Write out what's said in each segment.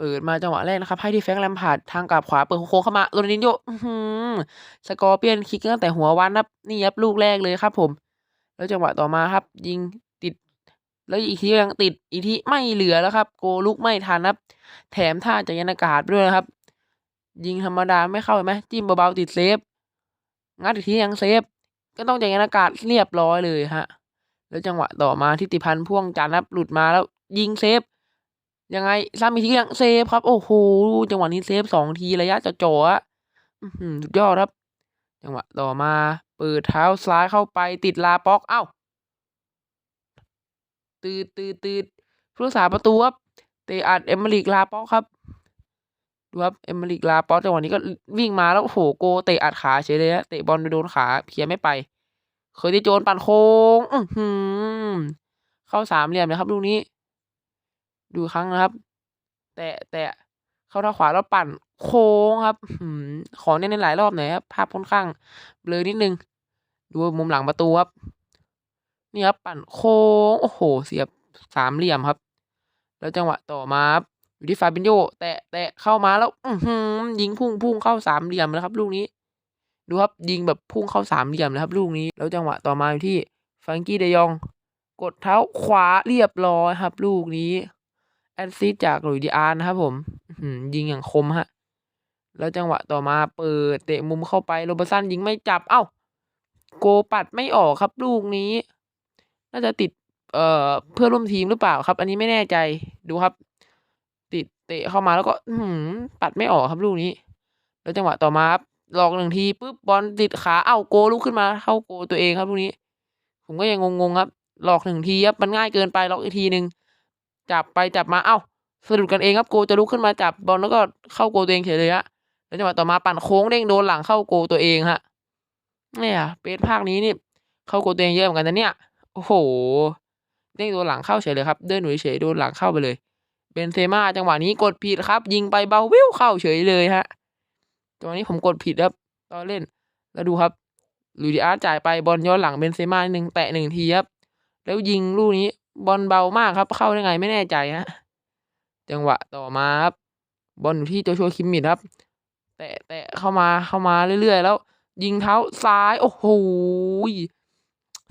เปิดมาจังหวะแรกนะครับให้ที่แฟงแลมพาร์ดทางกลับขวาเปิดโค้งเข้ามาโรนินโญอื้อฮือสกอร์เปียนคิกตั้งแต่หัววันครับนี่ครับลูกแรกเลยครับผม แล้วจังหวะต่อมาครับ ยิงติด แล้วอีกทียังติดอีกทีไม่เหลือแล้วครับ โกลุกไม่ทันครับ แถมท่าจากยันอากาศด้วยนะครับ ยิงธรรมดาไม่เข้าเห็นไหมจิ้มเบาๆติดเซฟงัดอีกทียังเซฟ ก็ต้องจากยันอากาศเรียบร้อยเลยฮะแล้วจังหวะต่อมาทิติพันธ์พ่วงจันทร์ครับหลุดมาแล้วยิงเซฟ ยังไงซ้ำอีกทียังเซฟครับ โอ้โหจังหวะนี้เซฟสองทีระยะจะจ่อๆอะอื้อหือสุดยอดครับ จังหวะต่อมาเปิดเท้าซ้ายเข้าไปติดลาป็อกเอ้าตืดตืดตืดผู้รักษาประตูครับเตะอัดเอมเมริกลาป็อกครับดูครับเอมเมริกลาป็อกจังหวะนี้ก็วิ่งมาแล้วโอ้โหโกเตะอัดขาเฉยเลยฮะเตะบอลไปโดนขาเพียไม่ไป เคยได้โจนปั่นโค้งอืเข้าสามเหลี่ยมเลยครับลูกนี้ ดูครั้งนะครับ แต่แต่เข้าทาขวาแล้วปั่นโค้งครับอืมขอเน้นในหลายรอบหน่อยครับ ภาพค่อนข้างเบลอนิดนึง ดูมุมหลังประตูครับ นี่ครับปั่นโค้ง โอ้โห เสียบสามเหลี่ยมครับ แล้วจังหวะต่อมาครับอยู่ที่ฟาบินโยแตะแตะเข้ามาแล้ว อืยิงพุ่งพุ่งเข้าสามเหลี่ยมแล้วครับ ลูกนี้ ดูครับยิงแบบพุ่งเข้าสามเหลี่ยมเลยครับ ลูกนี้ แล้วจังหวะต่อมาอยู่ที่ฟังกี้เดยอง กดเท้าขวาเรียบร้อยครับ ลูกนี้ แอดซิสจากหลุยดีอาร์นะครับผมยิงอย่างคมฮะ แล้วจังหวะต่อมาเปิดเตะมุมเข้าไปโรเบอร์สันยิงไม่จับ เอ้า โกปัดไม่ออกครับลูกนี้ น่าจะติด เอ่อ เพื่อร่วมทีมหรือเปล่าครับ อันนี้ไม่แน่ใจ ดูครับ ติดเตะเข้ามาแล้วก็ อื้อหือปัดไม่ออกครับลูกนี้ แล้วจังหวะต่อมาครับหลอกหนึ่งทีปุ๊บบอลติดขา เอ้าโกลุกขึ้นมา เข้าโกตัวเองครับลูกนี้ ผมก็ยังงงๆครับ หลอกหนึ่งทีครับ มันง่ายเกินไปหลอกอีกทีหนึ่ง จับไปจับมา เอ้าสะดุดกันเองครับโกจะลุกขึ้นมาจับบอลแล้วก็เข้าโกตัวเองเฉยเลยฮะแล้วจังหวะต่อมาปั่นโค้งเด้งโดนหลังเข้าโกตัวเองฮะเนี่ยเปสภาคนี้นี่เข้าโกตัวเองเยอะเหมือนกันนะเนี่ยโอ้โหเด้งโดนหลังเข้าเฉยเลยครับเดินหนุ่ยเฉยโดนหลังเข้าไปเลยเบนเซม่าจังหวะนี้กดผิดครับ ยิงไปเบาวิวเข้าเฉยเลยฮะจังหวะนี้ผมกดผิดครับตอนเล่นแล้วดูครับลุยดิอาร์จ่ายไปบอลย้อนหลังเบนเซม่าหนึ่งแตะหนึ่งทีครับแล้วยิงลูกนี้ บอลเบามากครับ เข้าได้ไงไม่แน่ใจฮะจังหวะต่อมาครับบอลอยู่ที่โจชัวคิมมิดครับ แตะแตะเข้ามาเข้ามาเรื่อยๆ แล้ว ยิงเท้าซ้าย โอ้โห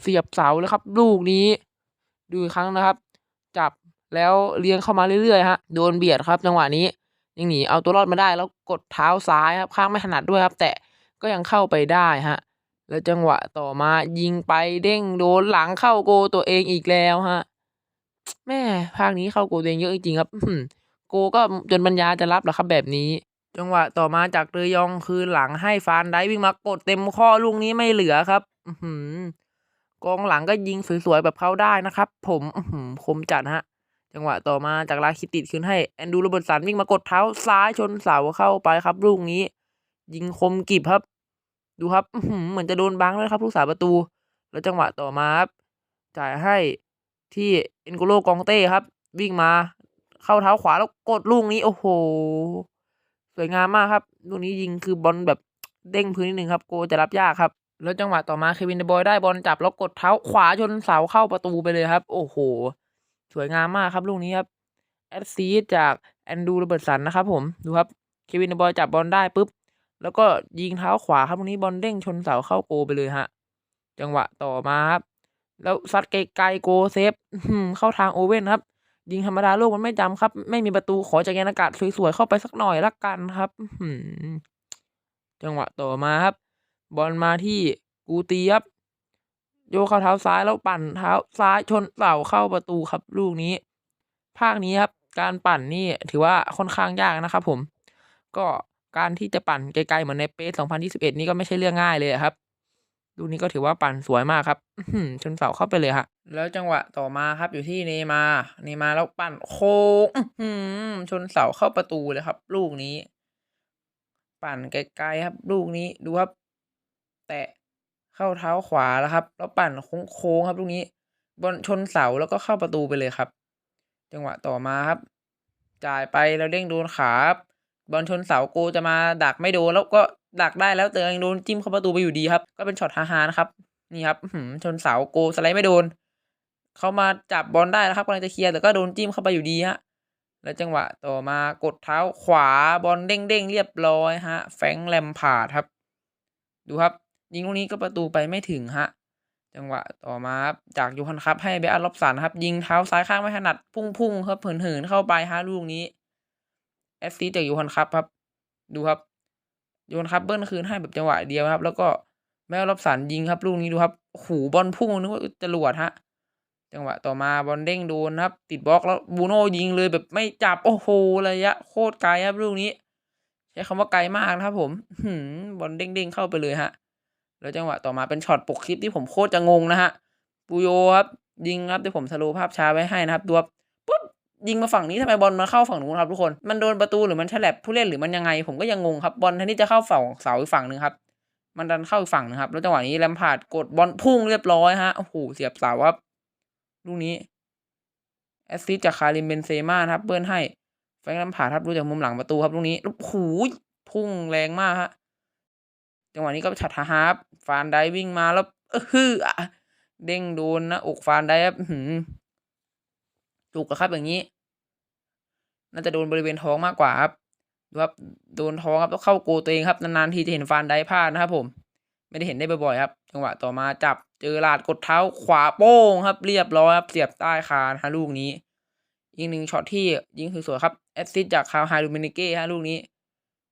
เสียบเสาเลยครับ ลูกนี้ ดูอีกครั้งนะครับ จับแล้วเลี้ยงเข้ามาเรื่อยๆฮะโดนเบียดครับ จังหวะนี้ยังหนีเอาตัวรอดมาได้แล้วกดเท้าซ้ายครับข้างไม่ถนัดด้วยครับ แต่ก็ยังเข้าไปได้ฮะ แล้วจังหวะต่อมายิงไปเด้งโดนหลังเข้าโกตัวเองอีกแล้วฮะ แม่ภาคนี้เข้าโกตัวเองเยอะจริงๆครับโกก็จนปัญญาจะรับแล้วครับแบบนี้ จังหวะต่อมาจากเรยองคือหลังให้ฟานได้วิ่งมากดเต็มข้อลูกนี้ไม่เหลือครับอืกองหลังก็ยิงสวยๆแบบเขาได้นะครับ ผมอื้อหือคมจัดฮะ จังหวะต่อมาจากลาคิติดคืนให้แอนดูโรเบิร์ตสันวิ่งมากดเท้าซ้ายชนเสาเข้าไปครับ ลูกนี้ ยิงคมกริบครับ ดูครับอื้อหือเหมือนจะโดนบังเลยครับผู้สาประตู แล้วจังหวะต่อมาครับจ่ายให้ ที่เอ็นโกโลกองเต้ครับ วิ่งมาเข้าเท้าขวาแล้วกดลูกนี้โอ้โห สวยงามมากครับ ลูกนี้ยิงคือบอลแบบเด้งพื้นนิดนึงครับ โกจะรับยากครับ แล้วจังหวะต่อมาเควินเดบอยได้บอลจับแล้วกดเท้าขวาชนเสาเข้าประตูไปเลยครับ โอ้โห สวยงามมากครับลูกนี้ครับแอดซีจากแอนดูโรเบิร์ตสันนะครับผมดูครับเควินเดบอยจับบอลได้ปุ๊บแล้วก็ยิงเท้าขวาครับลูกนี้บอลเด้งชนเสาเข้าโกไปเลยฮะ จังหวะต่อมาครับ แล้วซัดไกลๆโกเซฟเข้าทางโอเว่นครับ ยิงธรรมดาโลกมันไม่จำครับ ไม่มีประตูขอจากยานอากาศสวยๆเข้าไปสักหน่อยละกันครับจังหวะต่อมาครับ บอลมาที่กูตีครับ โยเข้าเท้าซ้ายแล้วปั่นเท้าซ้ายชนเสาเข้าประตูครับ ลูกนี้ ภาคนี้ครับ การปั่นนี่ถือว่าค่อนข้างยากนะครับผม ก็การที่จะปั่นไกลๆเหมือนในเปส2021 นี่ก็ไม่ใช่เรื่องง่ายเลยครับ ลูกนี้ก็ถือว่าปั่นสวยมากครับชนเสาเข้าไปเลยฮะ แล้วจังหวะต่อมาครับอยู่ที่เนมาเนมาแล้วปั่นโค้งชนเสาเข้าประตูเลยครับ ลูกนี้ ปั่นไกลๆครับ ลูกนี้ดูครับ แตะเข้าเท้าขวาแล้วครับ แล้วปั่นโค้งๆครับ ลูกนี้บอลชนเสาแล้วก็เข้าประตูไปเลยครับ จังหวะต่อมาครับ จ่ายไปแล้วเด้งโดนขาครับบอลชนเสาโกจะมาดักไม่โดนแล้วก็ ดักได้แล้วแต่ยังโดนจิ้มเข้าประตูไปอยู่ดีครับ ก็เป็นช็อตฮาๆนะครับ นี่ครับชนเสาโกสไลด์ไม่โดน เขามาจับบอลได้แล้วครับกำลังจะเคลียร์แต่ก็โดนจิ้มเข้าไปอยู่ดีฮะแล้วจังหวะต่อมากดเท้าขวาบอลเด้งๆเรียบร้อยฮะ แฟงแลมพาดครับ ดูครับ ยิงลูกนี้ก็ประตูไปไม่ถึงฮะ จังหวะต่อมาจากยูฮันครับให้เบอัลล็อบสันครับ ยิงเท้าซ้ายข้างไม่ถนัดพุ่งๆครับเหินเข้าไปฮะลูกนี้แอสซีจากยูฮันครับครับ ดูครับ ยูฮันครับเบิ้ลคืนให้แบบจังหวะเดียวครับ แล้วก็แมวรับสันยิงครับลูกนี้ดูครับหูบอลพุ่งนึกว่าจรวดฮะ จังหวะต่อมาบอลเด้งโดนครับ ติดบล็อกแล้วบูโน่ยิงเลยแบบไม่จับโอ้โหระยะโคตรไกลครับลูกนี้ ใช้คำว่าไกลมากนะครับ ผมหืมบอลเด้งๆเข้าไปเลยฮะ แล้วจังหวะต่อมาเป็นช็อตปกคลิปที่ผมโคตรจะงงนะฮะปูโยครับยิงครับเดี๋ยวผมสโลภาพช้าไว้ให้นะครับดูครับ ยิงมาฝั่งนี้ทำไมบอลมาเข้าฝั่งนู้นครับทุกคน มันโดนประตูหรือมันฉลบผู้เล่นหรือมันยังไง ผมก็ยังงงครับบอลแทนที่จะเข้าฝั่งเสาอีกฝั่งหนึ่งครับ มันดันเข้าอีกฝั่งนะครับ แล้วจังหวะนี้แลมพาดกดบอลพุ่งเรียบร้อยฮะ โอ้โห เสียบเสาครับ ลูกนี้ แอสซิสจากคาริมเบนเซม่าครับ เบิ้ลให้ แฟงแลมพาดครับดูจากมุมหลังประตูครับลูกนี้ โอ้โห พุ่งแรงมากฮะ จังหวะนี้ก็ฉัดฮาฮาร์ฟฟานไดวิ่งมาแล้วเออฮือเด้งโดนนะอกฟานได้ครับ จุกอะครับอย่างนี้ น่าจะโดนบริเวณท้องมากกว่าครับดูครับโดนท้องครับแล้วเข้าโกตัวเองครับนานๆทีจะเห็นฟานได้พลาดนะครับผมไม่ได้เห็นได้บ่อยๆครับ จังหวะต่อมาจับเจอหลาดกดเท้าขวาโป้งครับ เรียบร้อยครับเสียบใต้คานฮะลูกนี้อีกหนึ่งช็อตที่ยิงสวยๆครับแอสซิสจากคาวไฮดูเมนิเก้ฮะลูกนี้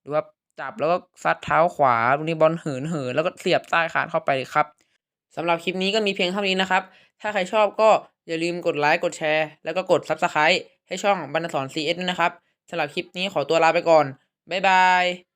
ดูครับจับแล้วก็ซัดเท้าขวาลูกนี้บอลเหินเหินแล้วก็เสียบใต้คานเข้าไปเลยครับสำหรับคลิปนี้ก็มีเพียงเท่านี้นะครับ ถ้าใครชอบก็ อย่าลืมกดไลค์กดแชร์ แล้วก็กด Subscribe ให้ช่องบรรณสอน CS ด้วยนะครับสำหรับคลิปนี้ขอตัวลาไปก่อน บ๊ายบาย